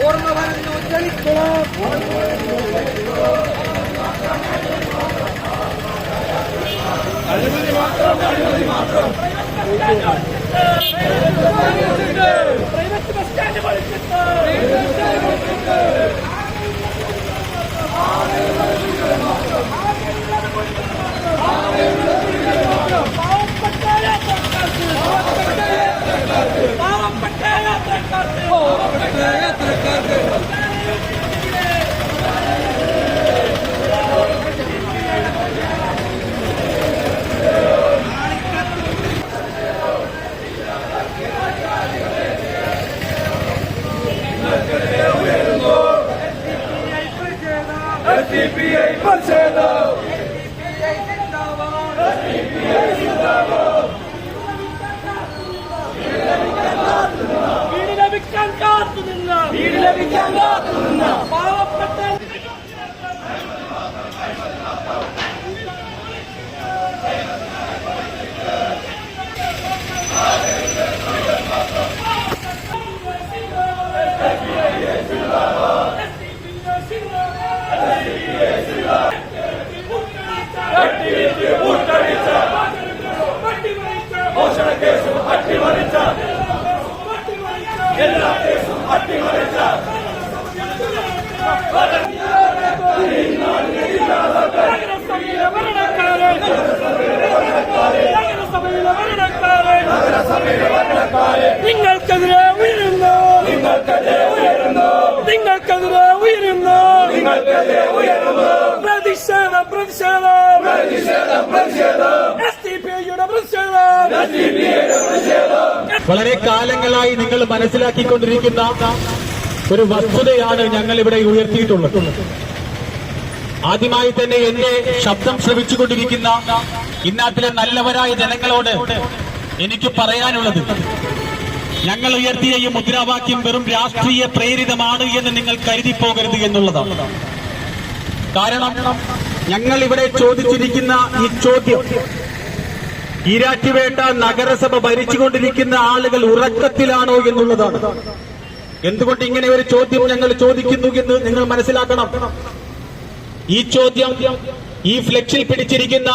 ഓർമ്മ പറഞ്ഞു ജനിക്കണം വീട് ലഭിക്കാൻ കാത്തുനിന്ന വീട് ലഭിക്കാൻ കാത്തുനിന്ന പാവപ്പെട്ട നഗരസഭയിലെ ഭരണക്കാരൻ നഗരസഭയിലെ ഭരണക്കാരൻ നിങ്ങൾക്കെതിരെ ഉയരുന്നു നിങ്ങൾക്കെതിരെ ഉയരുന്നു നിങ്ങൾക്കെതിരെ ഉയരുന്നു നിങ്ങൾക്കെതിരെ ഉയരുന്നു പ്രതിഷേധം പ്രതിഷേധം പ്രതിഷേധം പ്രതിഷേധം എസ് ഡി പി ഐയുടെ പ്രതിഷേധം എസ് ഡി പി ഐയുടെ പ്രതിഷേധം വളരെ കാലങ്ങളായി നിങ്ങൾ മനസ്സിലാക്കിക്കൊണ്ടിരിക്കുന്ന ഒരു വസ്തുതയാണ് ഞങ്ങൾ ഇവിടെ ഉയർത്തിയിട്ടുള്ളത്. ആദ്യമായി തന്നെ എന്റെ ശബ്ദം ശ്രവിച്ചുകൊണ്ടിരിക്കുന്ന ഇന്നാട്ടിലെ നല്ലവരായ ജനങ്ങളോട് എനിക്ക് പറയാനുള്ളത് ഞങ്ങൾ ഉയർത്തിയ ഈ മുദ്രാവാക്യം വെറും രാഷ്ട്രീയ പ്രേരിതമാണ് എന്ന് നിങ്ങൾ കരുതി പോകരുത് എന്നുള്ളതാണ്. കാരണം ഞങ്ങൾ ഇവിടെ ചോദിച്ചിരിക്കുന്ന ഈ ചോദ്യം ഈരാറ്റുപേട്ട നഗരസഭ ഭരിച്ചുകൊണ്ടിരിക്കുന്ന ആളുകൾ ഉറക്കത്തിലാണോ എന്നുള്ളതാണ്. എന്തുകൊണ്ട് ഇങ്ങനെ ഒരു ചോദ്യം ഞങ്ങൾ ചോദിക്കുന്നു എന്ന് നിങ്ങൾ മനസ്സിലാക്കണം. ഈ ചോദ്യം ഈ ഫ്ലെക്സിൽ പിടിച്ചിരിക്കുന്ന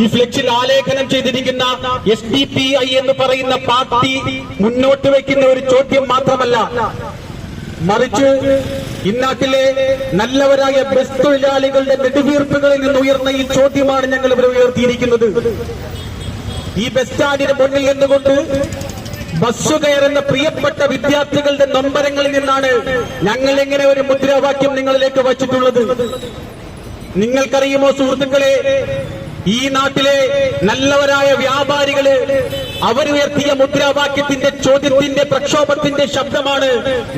ഈ ഫ്ലെക്സിൽ ആലേഖനം ചെയ്തിരിക്കുന്ന എസ് ഡി പി ഐ എന്ന് പറയുന്ന പാർട്ടി മുന്നോട്ട് വയ്ക്കുന്ന ഒരു ചോദ്യം മാത്രമല്ല. മറിച്ച് ഇന്നാട്ടിലെ നല്ലവരായ ബസ് തൊഴിലാളികളുടെ നെടുവീർപ്പുകളിൽ നിന്ന് ഉയർന്ന ഈ ചോദ്യമാണ് ഞങ്ങൾ ഇവിടെ ഉയർത്തിയിരിക്കുന്നത്. ഈ ബസ് സ്റ്റാൻഡിന് മുന്നിൽ നിന്നുകൊണ്ട് ബസ് കയറുന്ന പ്രിയപ്പെട്ട വിദ്യാർത്ഥികളുടെ നൊമ്പരങ്ങളിൽ നിന്നാണ് ഞങ്ങൾ എങ്ങനെ ഒരു മുദ്രാവാക്യം നിങ്ങളിലേക്ക് വച്ചിട്ടുള്ളത്? നിങ്ങൾക്കറിയുമോ സുഹൃത്തുക്കളെ ഈ നാട്ടിലെ നല്ലവരായ വ്യാപാരികൾ അവരുയർത്തിയ മുദ്രാവാക്യത്തിന്റെ ചോദ്യത്തിന്റെ പ്രക്ഷോഭത്തിന്റെ ശബ്ദമാണ്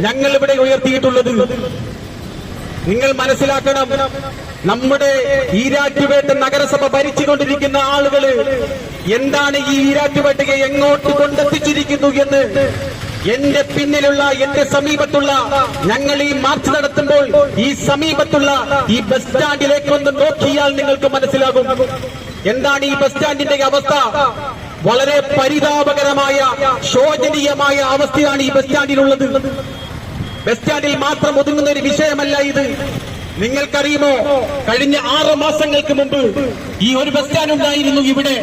ഞങ്ങൾ ഇവിടെ ഉയർത്തിയിട്ടുള്ളത്. നിങ്ങൾ മനസ്സിലാക്കണം നമ്മുടെ ഈരാറ്റുപേട്ട നഗരസഭ ഭരിച്ചുകൊണ്ടിരിക്കുന്ന ആളുകൾ എന്താണ് ഈ ഈരാറ്റുപേട്ടയെ എങ്ങോട്ട് കൊണ്ടെത്തിച്ചിരിക്കുന്നു എന്ന് എന്റെ പിന്നിലുള്ള എന്റെ സമീപത്തുള്ള ഞങ്ങൾ ഈ മാർച്ച് നടത്തുമ്പോൾ ഈ സമീപത്തുള്ള ഈ ബസ് സ്റ്റാൻഡിലേക്ക് ഒന്ന് നോക്കിയാൽ നിങ്ങൾക്ക് മനസ്സിലാകും. എന്താണ് ഈ ബസ് സ്റ്റാൻഡിന്റെ അവസ്ഥ? വളരെ പരിതാപകരമായ ശോചനീയമായ അവസ്ഥയാണ് ഈ ബസ് സ്റ്റാൻഡിലുള്ളത്. ബസ് സ്റ്റാൻഡിൽ മാത്രം ഒതുങ്ങുന്ന ഒരു വിഷയമല്ല ഇത്. നിങ്ങൾക്കറിയുമോ കഴിഞ്ഞ ആറ് മാസങ്ങൾക്ക് മുമ്പ് ഈ ഒരു ബസ് സ്റ്റാൻഡ് ഉണ്ടായിരുന്നു ഇവിടെ.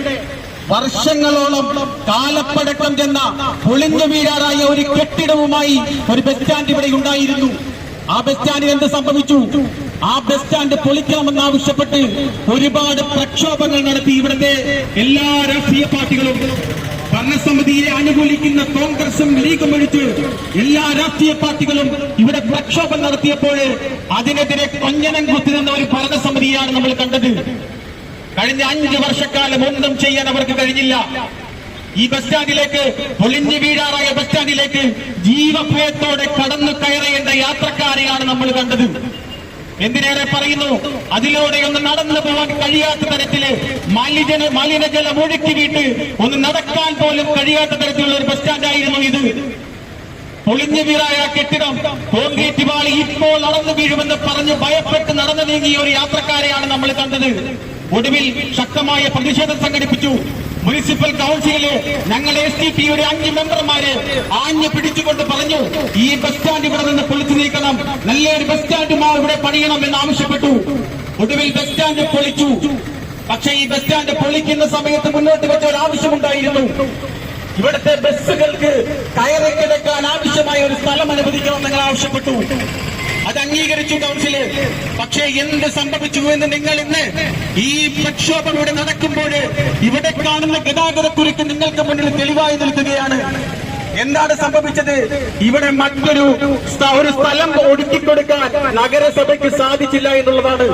വർഷങ്ങളോളം കാലപ്പഴക്കം ചെന്ന പൊളിഞ്ഞു വീഴാറായ ഒരു കെട്ടിടവുമായി ഒരു ബസ് സ്റ്റാൻഡ് ഇവിടെ ഉണ്ടായിരുന്നു. ആ ബസ് സ്റ്റാൻഡിൽ എന്ത് സംഭവിച്ചു? ആ ബസ് സ്റ്റാൻഡ് പൊളിക്കണമെന്ന് ആവശ്യപ്പെട്ട് ഒരുപാട് പ്രക്ഷോഭങ്ങൾ നടത്തി ഇവിടുത്തെ എല്ലാ രാഷ്ട്രീയ പാർട്ടികളും ഭരണസമിതിയെ അനുകൂലിക്കുന്ന കോൺഗ്രസും ലീഗും ഒഴിച്ച് എല്ലാ രാഷ്ട്രീയ പാർട്ടികളും ഇവിടെ പ്രക്ഷോഭം നടത്തിയപ്പോൾ അതിനെതിരെ കൊഞ്ഞനം കുത്തിനിന്ന ഒരു ഭരണസമിതിയാണ് നമ്മൾ കണ്ടത്. കഴിഞ്ഞ അഞ്ച് വർഷക്കാലം ഒന്നും ചെയ്യാൻ അവർക്ക് കഴിഞ്ഞില്ല. ഈ ബസ് സ്റ്റാൻഡിലേക്ക് പൊളിഞ്ഞു വീഴാറായ ബസ് സ്റ്റാൻഡിലേക്ക് ജീവഭയത്തോടെ കടന്നു കയറേണ്ട യാത്രക്കാരെയാണ് നമ്മൾ കണ്ടത്. എന്തിനേറെ പറയുന്നു? അതിലൂടെ ഒന്ന് നടന്നു പോകാൻ കഴിയാത്ത തരത്തിൽ മലിജന മലിനജലം ഒഴുക്കി വീട്ട് ഒന്ന് നടക്കാൻ പോലും കഴിയാത്ത തരത്തിലുള്ള ഒരു ബസ് സ്റ്റാൻഡായിരുന്നു ഇത്. പൊളിഞ്ഞു വീറായ കെട്ടിടം കോൺക്രീറ്റ് പാളി ഇപ്പോൾ നടന്നു വീഴുമെന്ന് പറഞ്ഞ് ഭയപ്പെട്ട് നടന്നു നീങ്ങിയ ഒരു യാത്രക്കാരെയാണ് നമ്മൾ കണ്ടത്. ഒടുവിൽ ശക്തമായ പ്രതിഷേധം സംഘടിപ്പിച്ചു. മുനിസിപ്പൽ കൌൺസിലിൽ ഞങ്ങൾ എസ് ഡി പിയുടെ അഞ്ച് മെമ്പർമാര് ആഞ്ഞു പിടിച്ചുകൊണ്ട് പറഞ്ഞു ഈ ബസ് സ്റ്റാൻഡ് ഇവിടെ നിന്ന് പൊളിച്ചു നീക്കണം. നല്ലൊരു ബസ് സ്റ്റാൻഡ് മാ ഇവിടെ പണിയണം എന്ന് ആവശ്യപ്പെട്ടു. ഒടുവിൽ ബസ് സ്റ്റാൻഡ് പൊളിച്ചു. പക്ഷേ ഈ ബസ് സ്റ്റാൻഡ് പൊളിക്കുന്ന സമയത്ത് മുന്നോട്ട് വെച്ച ഒരു ആവശ്യമുണ്ടായിരുന്നു. ഇവിടുത്തെ ബസ്സുകൾക്ക് കയറി കിടക്കാൻ ആവശ്യമായ ഒരു സ്ഥലം അനുവദിക്കണം നിങ്ങൾ ആവശ്യപ്പെട്ടു. അത് അംഗീകരിച്ചു കൗൺസിൽ. പക്ഷേ എന്ത് സംഭവിച്ചു എന്ന് നിങ്ങൾ ഇന്ന് ഈ പ്രക്ഷോഭം ഇവിടെ നടക്കുമ്പോൾ ഇവിടെ കാണുന്ന ഗതാഗതക്കുരുക്ക് നിങ്ങൾക്ക് മുന്നിൽ തെളിവായി നിൽക്കുകയാണ്. എന്താണ് സംഭവിച്ചത്? ഇവിടെ മറ്റൊരു ഒരു സ്ഥലം ഒടുക്കിക്കൊടുക്കാൻ നഗരസഭയ്ക്ക് സാധിച്ചില്ല എന്നുള്ളതാണ്.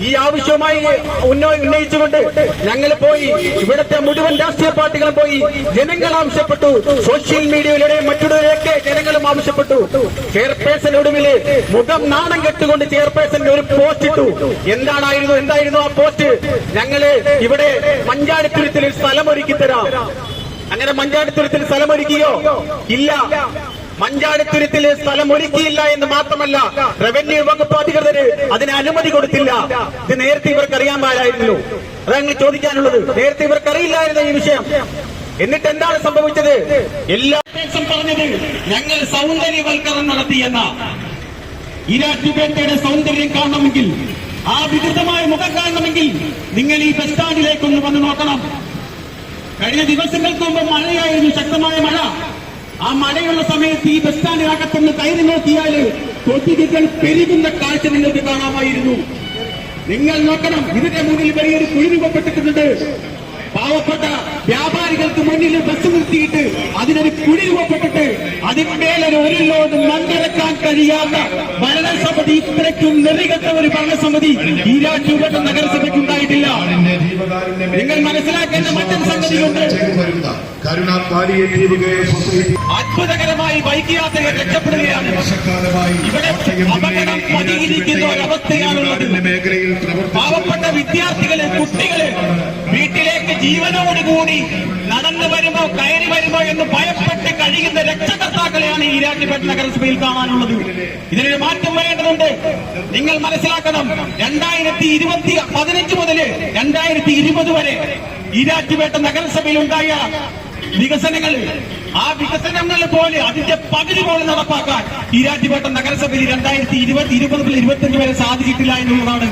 ഈ ആവശ്യവുമായി ഉന്ന- ഉന്നയിച്ചുകൊണ്ട് ഞങ്ങൾ പോയി. ഇവിടുത്തെ മുഴുവൻ രാഷ്ട്രീയ പാർട്ടികളും പോയി. ജനങ്ങൾ ആവശ്യപ്പെട്ടു. സോഷ്യൽ മീഡിയയിലൂടെ മറ്റുള്ളവരെയൊക്കെ ജനങ്ങളും ആവശ്യപ്പെട്ടു. ചെയർപേഴ്സൺ ഒടുവിൽ മുഖം നാണം കെട്ടുകൊണ്ട് ചെയർപേഴ്സന്റെ ഒരു പോസ്റ്റ് ഇട്ടു. എന്താണായിരുന്നു എന്തായിരുന്നു ആ പോസ്റ്റ് ഞങ്ങൾ ഇവിടെ മഞ്ചാടിത്തുരുത്തിൽ സ്ഥലം ഒരുക്കി തരാം അങ്ങനെ മഞ്ചാടിത്തുരുത്തിൽ സ്ഥലം ഒരുക്കിയോ? ഇല്ല. മഞ്ചാടിത്തുരുത്തിൽ സ്ഥലം ഒരുക്കിയില്ല എന്ന് മാത്രമല്ല റവന്യൂ വകുപ്പ് അധികൃതർ അതിന് അനുമതി കൊടുത്തില്ല. ഇത് നേരത്തെ ഇവർക്ക് അറിയാൻ പാടായിരുന്നു. അതാണ് ചോദിക്കാനുള്ളത്. നേരത്തെ ഇവർക്ക് അറിയില്ലായിരുന്നു ഈ വിഷയം. എന്നിട്ട് എന്താണ് സംഭവിച്ചത്? എല്ലാ പറഞ്ഞത് ഞങ്ങൾ സൗന്ദര്യവൽക്കരണം നടത്തിയെന്ന. ഈരാറ്റുപേട്ടയുടെ സൗന്ദര്യം കാണണമെങ്കിൽ ആ വികൃതമായ മുഖം കാണണമെങ്കിൽ നിങ്ങൾ ഈ ബസ് സ്റ്റാൻഡിലേക്കൊന്ന് വന്ന് നോക്കണം. കഴിഞ്ഞ ദിവസങ്ങൾക്ക് മുമ്പ് മഴയായിരുന്നു ശക്തമായ മഴ. ആ മഴയുള്ള സമയത്ത് ഈ ബസ് സ്റ്റാൻഡിനകത്തൊന്ന് കയറി നോക്കിയാൽ കൊതുകുകൾ പെരുകുന്ന കാഴ്ച നിങ്ങൾക്ക് കാണാമായിരുന്നു. നിങ്ങൾ നോക്കണം ഇതിന്റെ മുന്നിൽ വലിയൊരു കുഴി രൂപപ്പെട്ടിട്ടുണ്ട്. പാവപ്പെട്ട വ്യാപാരികൾക്ക് മുന്നിൽ ബസ് നിർത്തിയിട്ട് അതിനൊരു കുഴി രൂപപ്പെട്ടിട്ട് അതിന്മേലൊരു ഒരു ലോഡ് മണ്ണിറക്കാൻ കഴിയാത്ത ഭരണസമിതി ഇത്രയ്ക്കും നെറികെട്ട ഒരു ഭരണസമിതി ഈരാറ്റുപേട്ട നഗരസഭയ്ക്ക് ഉണ്ടായിട്ടില്ല. നിങ്ങൾ മനസ്സിലാക്കേണ്ട മറ്റൊരു സംഗതിയുണ്ട്. അത്ഭുതകരമായി ബൈക്ക് യാത്രയെ രക്ഷപ്പെടുകയാണ്. ഇവിടെ അപകടം പതിയിരിക്കുന്ന ഒരവസ്ഥയാണുള്ളത്. പാവപ്പെട്ട വിദ്യാർത്ഥികളെ കുട്ടികൾ വീട്ടിലേക്ക് ജീവനോടുകൂടി നടന്നു വരുമോ കയറി വരുമോ എന്ന് ഭയപ്പെട്ട് കഴിയുന്ന രക്ഷകർത്താക്കളെയാണ് ഈ രാജ്യപേട്ട നഗരസഭയിൽ കാണാനുള്ളത്. ഇതിനൊരു മാറ്റം വരേണ്ടതുണ്ട്. നിങ്ങൾ മനസ്സിലാക്കണം രണ്ടായിരത്തി ഇരുപത്തി പതിനഞ്ച് മുതൽ രണ്ടായിരത്തി ഇരുപത് വരെ ഈ രാജ്യപേട്ട നഗരസഭയിൽ ഉണ്ടായ വികസനങ്ങൾ. ആ വികസനങ്ങൾ പോലെ അതിന്റെ പകുതി പോലെ നടപ്പാക്കാൻ ഈരാറ്റുപേട്ട നഗരസഭയിൽ രണ്ടായിരത്തി ഇരുപത്തി ഇരുപത് മുതൽ ഇരുപത്തിയഞ്ച് വരെ സാധിച്ചിട്ടില്ല എന്നുള്ളതാണ്.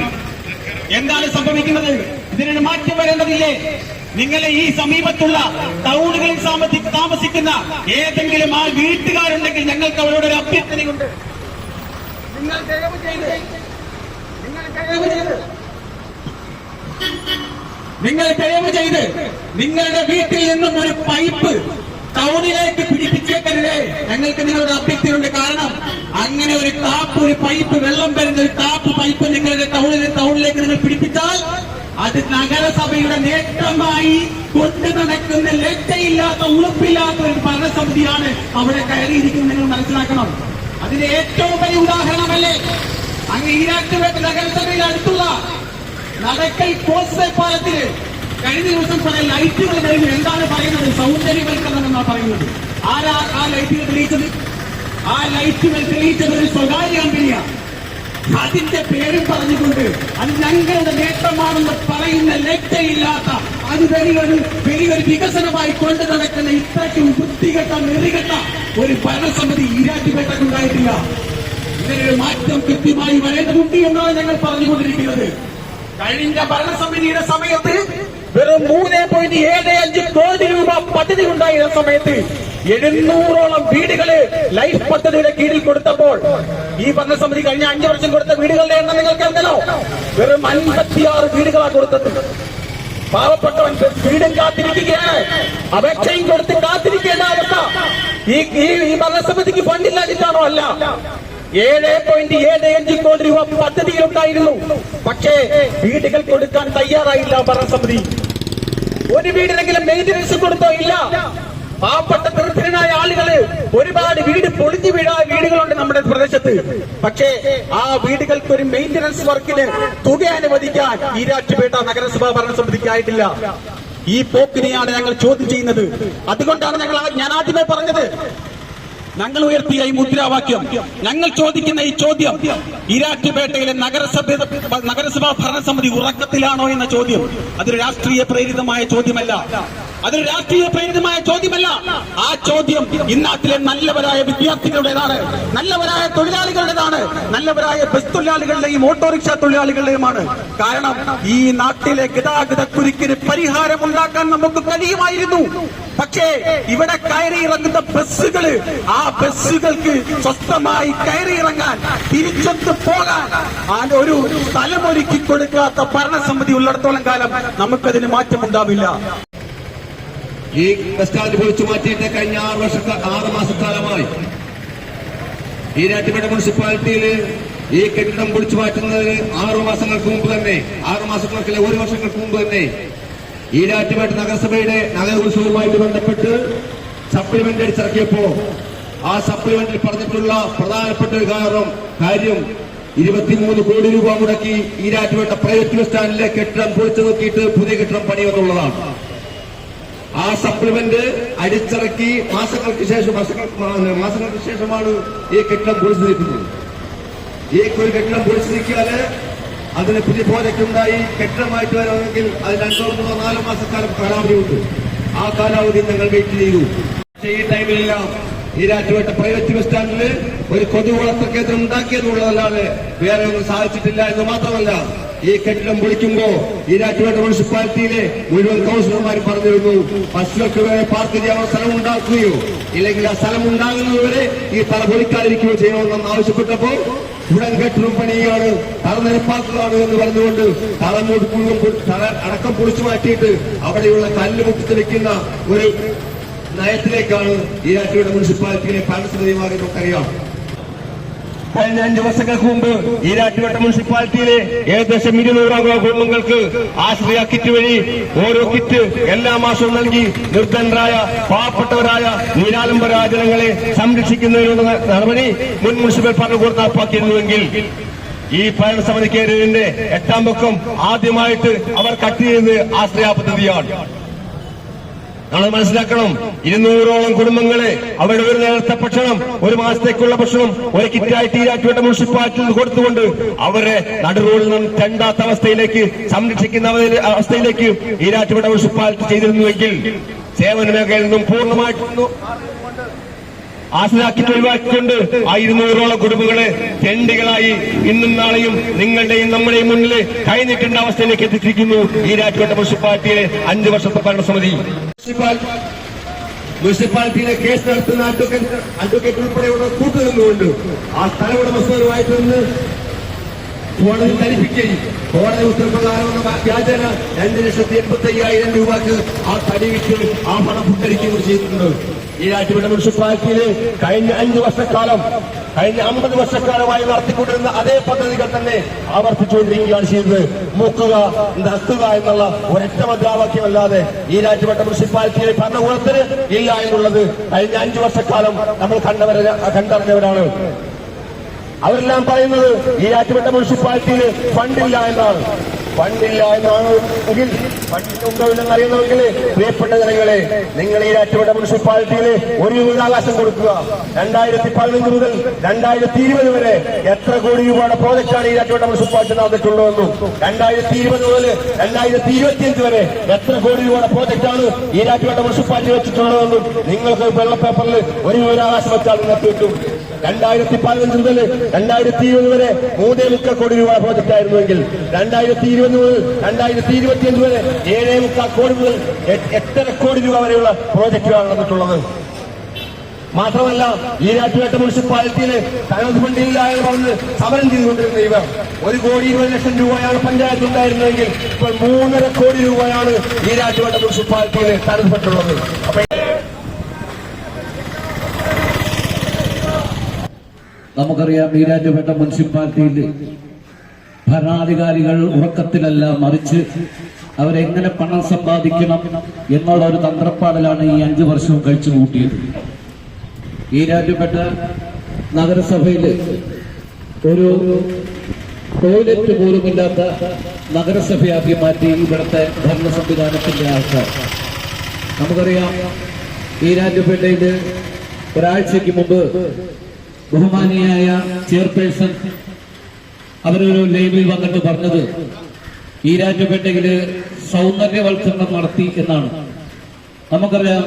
എന്താണ് സംഭവിക്കുന്നത്? ഇതിനൊരു മാറ്റം വരേണ്ടതില്ലേ? നിങ്ങളെ ഈ സമീപത്തുള്ള ടൗണുകളിൽ താമസിക്കുന്ന ഏതെങ്കിലും ആ വീട്ടുകാരുണ്ടെങ്കിൽ ഞങ്ങൾക്ക് അവരോട് ഒരു അഭ്യർത്ഥനയുണ്ട്. നിങ്ങൾ ദയവ് ചെയ്ത് നിങ്ങൾ ദയവ് ചെയ്ത്. നിങ്ങൾ ദയവ് ചെയ്ത് നിങ്ങളുടെ വീട്ടിൽ നിന്നും ഒരു പൈപ്പ് ടൗണിലേക്ക് പിടിപ്പിച്ചേക്കരുതേ. ഞങ്ങൾക്ക് നിങ്ങളുടെ അഭ്യക്തിയുണ്ട് കാരണം അങ്ങനെ ഒരു ടാപ്പ് ഒരു പൈപ്പ് വെള്ളം വരുന്ന ഒരു ടാപ്പ് പൈപ്പ് നിങ്ങളുടെ ടൗണിലെ ടൗണിലേക്ക് നിങ്ങൾ പിടിപ്പിച്ചാൽ അത് നഗരസഭയുടെ നേട്ടമായി കൊണ്ടു നടക്കുന്ന ലജ്ജയില്ലാത്ത ഉളുപ്പില്ലാത്ത ഒരു ഭരണസമിതിയാണ് അവിടെ കയറിയിരിക്കുന്നത്. നിങ്ങൾ മനസ്സിലാക്കണം. അതിന് ഏറ്റവും വലിയ ഉദാഹരണമല്ലേ? അങ്ങ് ഈരാറ്റുപേട്ട നഗരസഭയിൽ അടുത്തുള്ള നടക്കൽ കോസ്റ്റൽ പാലത്തിൽ കഴിഞ്ഞ ദിവസം കുറെ ലൈറ്റുകൾ കഴിഞ്ഞു. എന്താണ് പറയുന്നത്? സൗന്ദര്യവൽക്കരണം എന്നാണ് പറയുന്നത്. ആരാ ആ ലൈറ്റുകൾ തെളിയിച്ചത്? ആ ലൈറ്റുകൾ തെളിയിച്ചത് ഒരു സ്വകാര്യ കമ്പനിയാണ് അതിന്റെ പേരും പറഞ്ഞുകൊണ്ട് അത് ഞങ്ങളുടെ നേട്ടമാണെന്ന് പറയുന്ന ലജ്ജയില്ലാത്ത അത് വലിയൊരു വലിയൊരു വികസനമായി കൊണ്ടു നടക്കുന്ന ഇത്രയ്ക്കും ബുദ്ധികെട്ട നെറികെട്ട ഒരു ഭരണസമിതി ഈരാറ്റുപേട്ടക്കുണ്ടായിട്ടില്ല ഒരു മാറ്റം കൃത്യമായി വരേണ്ടതുണ്ട് എന്നാണ് ഞങ്ങൾ പറഞ്ഞുകൊണ്ടിരിക്കുന്നത്. കഴിഞ്ഞ ഭരണസമിതിയുടെ സമയത്ത് വെറും മൂന്ന് പോയിന്റ് ഏഴ് അഞ്ച് കോടി രൂപ പദ്ധതി ഉണ്ടായിരുന്ന സമയത്ത് എഴുന്നൂറോളം വീടുകൾ ലൈഫ് പദ്ധതിയുടെ കീഴിൽ കൊടുത്തപ്പോൾ ഈ ഭരണസമിതി കഴിഞ്ഞ അഞ്ചു വർഷം കൊടുത്ത വീടുകളുടെ എണ്ണം നിങ്ങൾക്ക് അറിഞ്ഞല്ലോ? വെറും അൻപത്തിയാറ് വീടുകളാണ് കൊടുത്തത്. പാവപ്പെട്ടവൻ വീടും കാത്തിരിക്കുകയാണ്. അപേക്ഷയും കൊടുത്ത് കാത്തിരിക്കേണ്ട അവസ്ഥ ഈ ഈ ഭരണസമിതിക്ക് ഫണ്ടില്ലാതിട്ടാണോ അല്ല? ഏഴ് പോയിന്റ് ഏഴ് അഞ്ച് കോടി രൂപ പദ്ധതിയിലുണ്ടായിരുന്നു. പക്ഷേ വീടുകൾ കൊടുക്കാൻ തയ്യാറായില്ല ഭരണസമിതി. ഒരു വീടിനെങ്കിലും മെയിന്റനൻസ് കൊടുത്തോ ഇല്ല. പാവപ്പെട്ട ദരിദ്രനായ ആളുകൾ ഒരുപാട് വീട് പൊളിഞ്ഞു വീഴാ വീടുകളുണ്ട് നമ്മുടെ പ്രദേശത്ത്. പക്ഷേ ആ വീടുകൾക്ക് ഒരു മെയിന്റനൻസ് വർക്കിന് തുക അനുവദിക്കാൻ ഈരാറ്റുപേട്ട നഗരസഭാ ഭരണസമിതിക്കായിട്ടില്ല ഈ പോക്കിനെയാണ് ഞങ്ങൾ ചോദ്യം ചെയ്യുന്നത്. അതുകൊണ്ടാണ് ഞങ്ങൾ ഞാൻ ആദ്യമേ പറഞ്ഞത്. ഞങ്ങൾ ഉയർത്തിയ ഈ മുദ്രാവാക്യം ഞങ്ങൾ ചോദിക്കുന്ന ഈ ചോദ്യം ഇരാറ്റുപേട്ടയിലെ നഗരസഭ നഗരസഭാ ഭരണസമിതി ഉറക്കത്തിലാണോ എന്ന ചോദ്യം അതൊരു രാഷ്ട്രീയ പ്രേരിതമായ ചോദ്യമല്ല. അതൊരു രാഷ്ട്രീയ പ്രേരിതമായ ചോദ്യമല്ല. ആ ചോദ്യം ഇന്നാട്ടിലെ നല്ലവരായ വിദ്യാർത്ഥികളുടേതാണ് നല്ലവരായ തൊഴിലാളികളുടേതാണ് നല്ലവരായ ബസ് തൊഴിലാളികളുടെയും ഓട്ടോറിക്ഷ തൊഴിലാളികളുടെയുമാണ്. കാരണം ഈ നാട്ടിലെ ഗതാഗത കുരുക്കിന് പരിഹാരം ഉണ്ടാക്കാൻ നമുക്ക് കഴിയുമായിരുന്നു. പക്ഷേ ഇവിടെ കയറി ഇറങ്ങുന്ന ബസ്സുകൾ ആ ബസ്സുകൾക്ക് സ്വസ്ഥമായി കയറി ഇറങ്ങാൻ തിരിച്ചൊത്ത് പോകാൻ ഒരു സ്ഥലമൊരുക്കി കൊടുക്കാത്ത ഭരണസമിതി ഉള്ളിടത്തോളം കാലം നമുക്കതിന് മാറ്റമുണ്ടാവില്ല. ഈ ബസ് സ്റ്റാൻഡ് പൊളിച്ചു മാറ്റിയിട്ട് കഴിഞ്ഞ ആറ് വർഷ ആറ് മാസക്കാലമായി ഈരാറ്റുപേട്ട മുനിസിപ്പാലിറ്റിയിൽ ഈ കെട്ടിടം പൊളിച്ചു മാറ്റുന്നതിന് ആറു മാസങ്ങൾക്ക് മുമ്പ് തന്നെ ആറു മാസങ്ങൾക്കല്ല ഒരു വർഷങ്ങൾക്ക് മുമ്പ് തന്നെ ഈരാറ്റുപേട്ട നഗരസഭയുടെ നഗരോത്സവവുമായിട്ട് ബന്ധപ്പെട്ട് സപ്ലിമെന്റ് അടിച്ചിറക്കിയപ്പോ ആ സപ്ലിമെന്റിൽ പറഞ്ഞിട്ടുള്ള പ്രധാനപ്പെട്ട ഒരു കാരണം കാര്യം ഇരുപത്തിമൂന്ന് കോടി രൂപ മുടക്കി ഈരാറ്റുപേട്ട പ്രൈവറ്റ് ബസ് സ്റ്റാൻഡിലെ കെട്ടിടം പൊളിച്ചു നോക്കിയിട്ട് പുതിയ കെട്ടിടം പണിയുമെന്നുള്ളതാണ് ആ സപ്ലിമെന്റ് അടിച്ചിറക്കി മാസങ്ങൾക്ക് ശേഷം മാസങ്ങൾക്ക് ശേഷമാണ് ഈ കെട്ടിടം പൊളിച്ചു നീക്കുന്നത് ഈ ഒരു കെട്ടിടം പൊളിച്ചു നിൽക്കിയാൽ അതിന് പുതിയ പോലെക്കുണ്ടായി കെട്ടിടമായിട്ട് വരണമെങ്കിൽ അത് രണ്ടോ മൂന്നോ നാലോ മാസക്കാലം കാലാവധിയുണ്ട് ആ കാലാവധി ഞങ്ങൾ വെയിറ്റ് ചെയ്തു. ഈ ടൈമിലെല്ലാം ഈ രാജ്യവട്ട പ്രൈവറ്റ് ബസ് സ്റ്റാൻഡിൽ ഒരു കൊതുക് വളർത്തൽ കേന്ദ്രം ഉണ്ടാക്കിയെന്നുള്ളതല്ലാതെ വേറെ ഒന്നും സാധിച്ചിട്ടില്ല എന്ന് മാത്രമല്ല ഈ കെട്ടിടം പൊളിക്കുമ്പോ ഈ രാജ്യവട്ട മുനിസിപ്പാലിറ്റിയിലെ മുഴുവൻ കൗൺസിലർമാർ പറഞ്ഞിരുന്നു ബസ്സുകൾക്ക് വേറെ പാർക്ക് ചെയ്യാനുള്ള സ്ഥലം ഉണ്ടാക്കുകയോ ഇല്ലെങ്കിൽ ആ സ്ഥലം ഉണ്ടാകുന്നതുവരെ ഈ തല പൊളിക്കാതിരിക്കുകയോ ചെയ്യണമെന്ന് ആവശ്യപ്പെട്ടപ്പോൾ ഉടൻ കെട്ടിടം പണിയാണ് തല നിരപ്പാക്കുകയാണ് എന്ന് പറഞ്ഞുകൊണ്ട് തല മുഴുവൻ അടക്കം പൊളിച്ചു മാറ്റിയിട്ട് അവിടെയുള്ള കല്ല് വെക്കുന്ന ഒരു നയത്തിലേക്കാണ് ഈ രാജ്യയുടെ മുനിസിപ്പാലിറ്റിയിലെ ഭരണസമിതി മാറി നമുക്കറിയാം. കഴിഞ്ഞ അഞ്ചു വർഷങ്ങൾക്ക് മുമ്പ് ഈ രാജ്യവട്ട മുനിസിപ്പാലിറ്റിയിലെ ഏകദേശം ഇരുന്നൂറോളം കുടുംബങ്ങൾക്ക് ആശ്രയ കിറ്റ് വഴി ഓരോ കിറ്റ് എല്ലാ മാസവും നൽകി നിർദ്ധനരായ പാവപ്പെട്ടവരായ നിരാലംബരായ ജനങ്ങളെ സംരക്ഷിക്കുന്നതിനുള്ള നടപടി മുൻ മുനിസിപ്പൽ ഭരണകൂടം നടപ്പാക്കിയിരുന്നുവെങ്കിൽ ഈ ഭരണസമിതിക്കേറിയതിന്റെ എട്ടാം പക്കം ആദ്യമായിട്ട് അവർ കട്ട് ചെയ്യുന്നത് ആശ്രയ പദ്ധതിയാണ് നമ്മൾ മനസ്സിലാക്കണം ഇരുന്നൂറോളം കുടുംബങ്ങളെ അവരുടെ ഒരു നേരത്തെ ഭക്ഷണം ഒരു മാസത്തേക്കുള്ള ഭക്ഷണം ഒരു കിറ്റായി ഈരാറ്റുപേട്ട മുനിസിപ്പാലിറ്റിയിൽ കൊടുത്തുകൊണ്ട് അവരെ നടുറോഡിൽ നിന്നും തെണ്ടാത്ത അവസ്ഥയിലേക്ക് സംരക്ഷിക്കുന്ന അവസ്ഥയിലേക്ക് ഈരാറ്റുപേട്ട മുനിസിപ്പാലിറ്റി ചെയ്തിരുന്നുവെങ്കിൽ സേവന മേഖലയിൽ നിന്നും പൂർണമായിട്ടും ആശ്രയാക്കി ഒഴിവാക്കിക്കൊണ്ട് ആ ഇരുന്നൂറോളം കുടുംബങ്ങളെ തെണ്ടികളായി ഇന്നും നാളെയും നിങ്ങളുടെയും നമ്മുടെയും മുന്നിൽ കൈനീട്ടേണ്ട അവസ്ഥയിലേക്ക് എത്തിച്ചിരിക്കുന്നു. ഈ രാജ്കോട്ട മുനിസിപ്പാലിറ്റിയിലെ അഞ്ചു വർഷത്തെ ഭരണസമിതി. മുനിസിപ്പാലിറ്റി മുനിസിപ്പാലിറ്റിയിലെ കേസ് നടത്തുന്ന അഡ്വക്കേറ്റ് അഡ്വക്കേറ്റ് ഉൾപ്പെടെയുള്ള കൂട്ടുനിന്നുകൊണ്ട് ആ സ്ഥലമുടമസ്ഥരുമായിട്ട് നിന്ന് കോടതി ധരിപ്പിക്കുകയും കോടതി ഉത്തരപ്രകാരം എന്ന വ്യാജന രണ്ട് ലക്ഷത്തി എൺപത്തി അയ്യായിരം രൂപക്ക് ആ തടി വിറ്റ് ആ പണം പുട്ടരിക്കുകയും ചെയ്തിട്ടുണ്ട്. ഈ രാജ്യയുടെ മുനിസിപ്പാലിറ്റിയിൽ കഴിഞ്ഞ അഞ്ചു വർഷക്കാലം കഴിഞ്ഞ അമ്പത് വർഷക്കാലമായി നടത്തിക്കൊണ്ടിരുന്ന അതേ പദ്ധതികൾ തന്നെ ആവർത്തിച്ചുകൊണ്ടിരിക്കുകയാണ് ചെയ്തത്. മുക്കുക നക്കുക എന്നുള്ള ഒരൊറ്റ മുദ്രാവാക്യമല്ലാതെ ഈ രാജ്യവട്ട മുനിസിപ്പാലിറ്റിയിലെ ഭരണകൂടത്തിന് ഇല്ല എന്നുള്ളത് കഴിഞ്ഞ അഞ്ചു വർഷക്കാലം നമ്മൾ കണ്ടവരെ കണ്ടറിഞ്ഞവരാണ്. അവരെല്ലാം പറയുന്നത് ഈ ആറ്റുപെട്ട മുനിസിപ്പാലിറ്റിയിൽ ഫണ്ടില്ല എന്നാണ്. ഫണ്ടില്ല എന്നാണ് എങ്കിൽ പ്രിയപ്പെട്ട ജനങ്ങളെ നിങ്ങൾ ഈ രാജ്യപ്പെട്ട മുനിസിപ്പാലിറ്റിയിൽ ഒരു യൂതാകാശം കൊടുക്കുക രണ്ടായിരത്തി പതിനഞ്ച് മുതൽ രണ്ടായിരത്തി ഇരുപത് വരെ എത്ര കോടി രൂപയുടെ പ്രോജക്റ്റാണ് ഈ രാജ്യപ്പെട്ട മുനിസിപ്പാലിറ്റി നടന്നിട്ടുള്ളതെന്നും രണ്ടായിരത്തി ഇരുപത് മുതൽ രണ്ടായിരത്തി ഇരുപത്തിയഞ്ച് വരെ എത്ര കോടി രൂപയുടെ പ്രോജക്റ്റാണ് ഈ രാജ്യപ്പെട്ട മുനിസിപ്പാലിറ്റി വെച്ചിട്ടുള്ളതെന്നും നിങ്ങൾക്ക് വെള്ളപ്പേപ്പറിൽ ഒരു യൂതാകാശം വെച്ചാൽ നിങ്ങൾക്ക് കിട്ടും രണ്ടായിരത്തി പതിനഞ്ച് മുതൽ രണ്ടായിരത്തി ഇരുപത് വരെ മൂന്നേ മുക്കാൽ കോടി രൂപ പ്രോജക്റ്റ് ആയിരുന്നുവെങ്കിൽ രണ്ടായിരത്തി ഇരുപത് മുതൽ രണ്ടായിരത്തി ഇരുപത്തിയഞ്ച് വരെ ഏഴേ മുക്കാൽ കോടി മുതൽ എട്ടര കോടി രൂപ വരെയുള്ള പ്രോജക്റ്റുകളാണ് നടന്നിട്ടുള്ളത്. മാത്രമല്ല ഈ രാജ്യവേട്ട മുനിസിപ്പാലിറ്റിയിൽ തനത് ഫണ്ടില്ല എന്ന് പറഞ്ഞ് സമരം ചെയ്തുകൊണ്ടിരുന്ന ഇവർ ഒരു കോടി ഇരുപത് ലക്ഷം രൂപയാണ് പഞ്ചായത്ത് ഉണ്ടായിരുന്നതെങ്കിൽ ഇപ്പോൾ മൂന്നര കോടി രൂപയാണ് ഈ രാജ്യവേട്ട മുനിസിപ്പാലിറ്റിയിൽ തനത് ഫണ്ടുള്ളത്. നമുക്കറിയാം ഈരാറ്റുപേട്ട മുനിസിപ്പാലിറ്റിയിൽ ഭരണാധികാരികൾ ഉറക്കത്തിലല്ല മറിച്ച് അവരെങ്ങനെ പണം സമ്പാദിക്കണം എന്നുള്ള ഒരു തന്ത്രപ്പാടലാണ് ഈ അഞ്ചു വർഷവും കഴിച്ചു കൂട്ടിയത്. ഈ രാജ്യപ്പെട്ട നഗരസഭയിൽ ഒരു ടോയ്ലറ്റ് പോലുമില്ലാത്ത നഗരസഭയാക്കി മാറ്റി ഇവിടുത്തെ ഭരണ സംവിധാനത്തിന്റെ ആൾക്കാർ. നമുക്കറിയാം ഈ ഈരാറ്റുപേട്ടയിൽ ഒരാഴ്ചയ്ക്ക് മുമ്പ് ബഹുമാനിയായ ചെയർപേഴ്സൺ അവരൊരു ലൈവിൽ വന്നിട്ട് പറഞ്ഞത് ഈ ഈരാറ്റുപേട്ടയിൽ സൗന്ദര്യവൽക്കരണം നടത്തി എന്നാണ്. നമുക്കറിയാം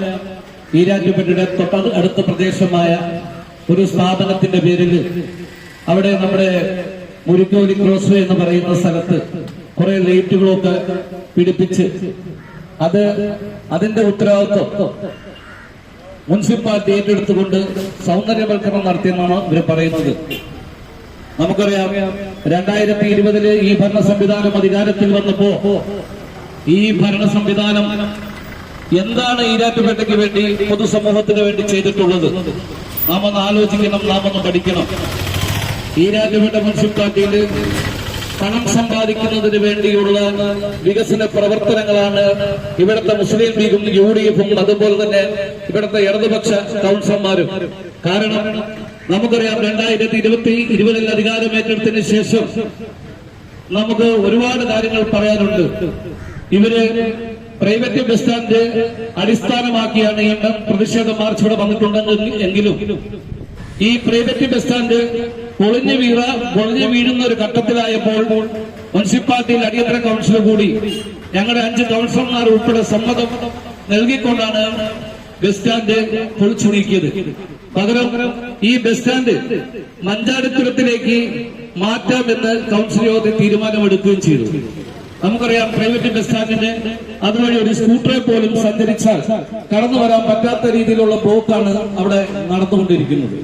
ഈരാറ്റുപേട്ടയുടെ തൊട്ട അടുത്ത പ്രദേശമായ ഒരു സ്ഥാപനത്തിന്റെ പേരിൽ അവിടെ നമ്മുടെ മുരിക്കോലി ക്രോസ്വേ എന്ന് പറയുന്ന സ്ഥലത്ത് കുറെ ലൈറ്റുകളൊക്കെ പിടിപ്പിച്ച് അത് അതിന്റെ ഉത്തരവാദിത്വം മുനിസിപ്പാലിറ്റി ഏറ്റെടുത്തുകൊണ്ട് സൗന്ദര്യവൽക്കരണം നടത്തിയെന്നാണ് ഇവർ പറയുന്നത്. നമുക്കറിയാം രണ്ടായിരത്തി ഇരുപതിൽ ഈ ഭരണ സംവിധാനം അധികാരത്തിൽ വന്നപ്പോ ഈ ഭരണ സംവിധാനം എന്താണ് ഈരാറ്റുപേട്ടയ്ക്ക് വേണ്ടി പൊതുസമൂഹത്തിന് വേണ്ടി ചെയ്തിട്ടുള്ളത്? നാം ഒന്ന് ആലോചിക്കണം നാം ഒന്ന് പഠിക്കണം. ഈരാറ്റുപേട്ട മുനിസിപ്പാലിറ്റിയിൽ പണം സമ്പാദിക്കുന്നതിന് വേണ്ടിയുള്ള വികസന പ്രവർത്തനങ്ങളാണ് ഇവിടുത്തെ മുസ്ലിം ലീഗും യു ഡി എഫും അതുപോലെ തന്നെ ഇവിടുത്തെ ഇടതുപക്ഷ കൗൺസിലർമാരും. കാരണം നമുക്കറിയാം രണ്ടായിരത്തി ഇരുപത്തി ഇരുപതിൽ അധികാരമേറ്റെടുത്തതിന് ശേഷം നമുക്ക് ഒരുപാട് കാര്യങ്ങൾ പറയാനുണ്ട്. ഇവർ പ്രൈവറ്റ് ബസ് സ്റ്റാൻഡ് അടിസ്ഥാനമാക്കിയാണ് ഈ പ്രതിഷേധ മാർച്ച് ഇവിടെ വന്നിട്ടുണ്ടെങ്കിൽ എങ്കിലും ഈ പ്രൈവറ്റ് ബസ് സ്റ്റാൻഡ് പൊളിഞ്ഞു വീഴ പൊളിഞ്ഞു വീഴുന്ന ഒരു ഘട്ടത്തിലായപ്പോൾ മുനിസിപ്പാലിറ്റിയിൽ അടിയന്തര കൗൺസിൽ കൂടി ഞങ്ങളുടെ അഞ്ച് കൗൺസിലർമാർ ഉൾപ്പെടെ സമ്മതം നൽകിക്കൊണ്ടാണ് ബസ് സ്റ്റാൻഡ് പൊളിച്ചു നീക്കിയത് പകരം ഈ ബസ് സ്റ്റാൻഡ് മഞ്ചാടിത്തുരത്തിലേക്ക് മാറ്റാമെന്ന് കൗൺസിൽ യോഗത്തിൽ തീരുമാനമെടുക്കുകയും ചെയ്തു. നമുക്കറിയാം പ്രൈവറ്റ് ബസ് സ്റ്റാൻഡിന് അതുവഴി ഒരു സ്കൂട്ടറെ പോലും സഞ്ചരിച്ചാൽ കടന്നു വരാൻ പറ്റാത്ത രീതിയിലുള്ള ബ്ലോക്കാണ് അവിടെ നടന്നുകൊണ്ടിരിക്കുന്നത്.